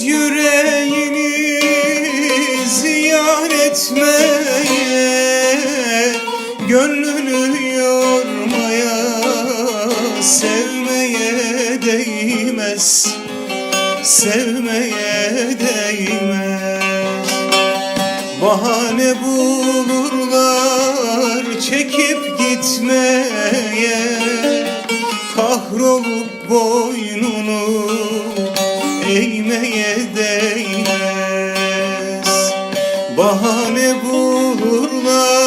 Değmez yüreğini ziyan Gönlünü yormaya Sevmeye değmez Sevmeye değmez. Bahane bulurlar çekip gitmeye Kahrolup boynunu eğmeye değmez. Bahane bulurlar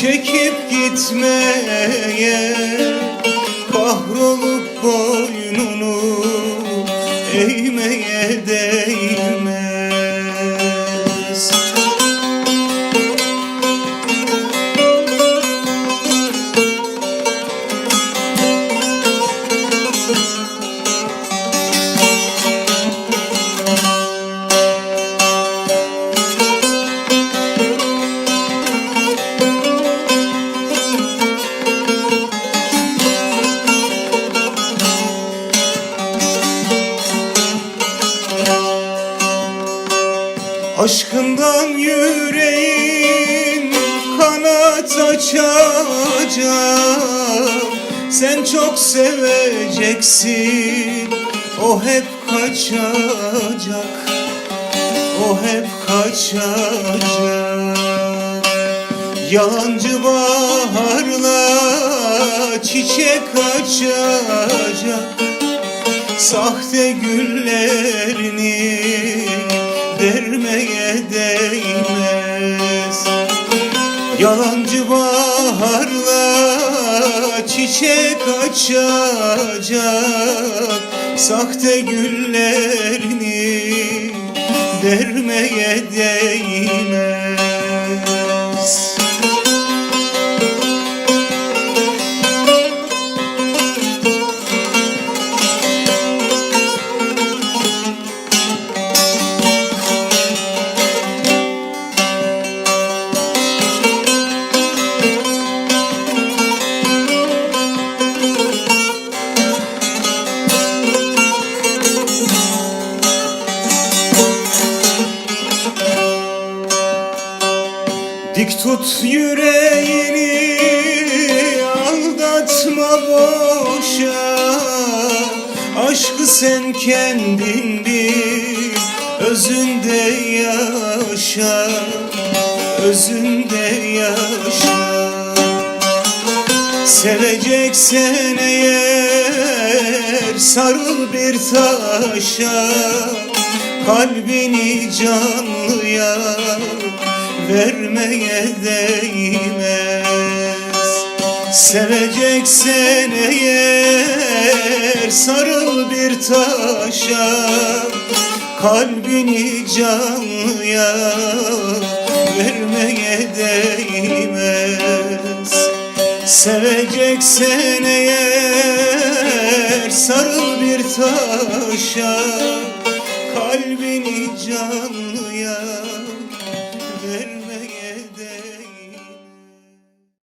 çekip gitmeye Aşkından yüreğin kanat açacak. Sen çok seveceksin O hep kaçacak. O hep kaçacak. Yalancı baharla çiçek açacak. Sahte güllerini değmez Yalancı baharla çiçek açacak. Sahte güllerini dermeye değmez tut yüreğini aldatma boşa. Aşkı sen kendin bil özünde yaşa. Özünde yaşa. Seveceksen eğer sarıl bir taşa. Kalbini canlıya vermeye değmez. Seveceksen eğer sarıl bir taşa Kalbini canlıya vermeye değmez. Seveceksen eğer sarıl bir taşa Kalbini canlıya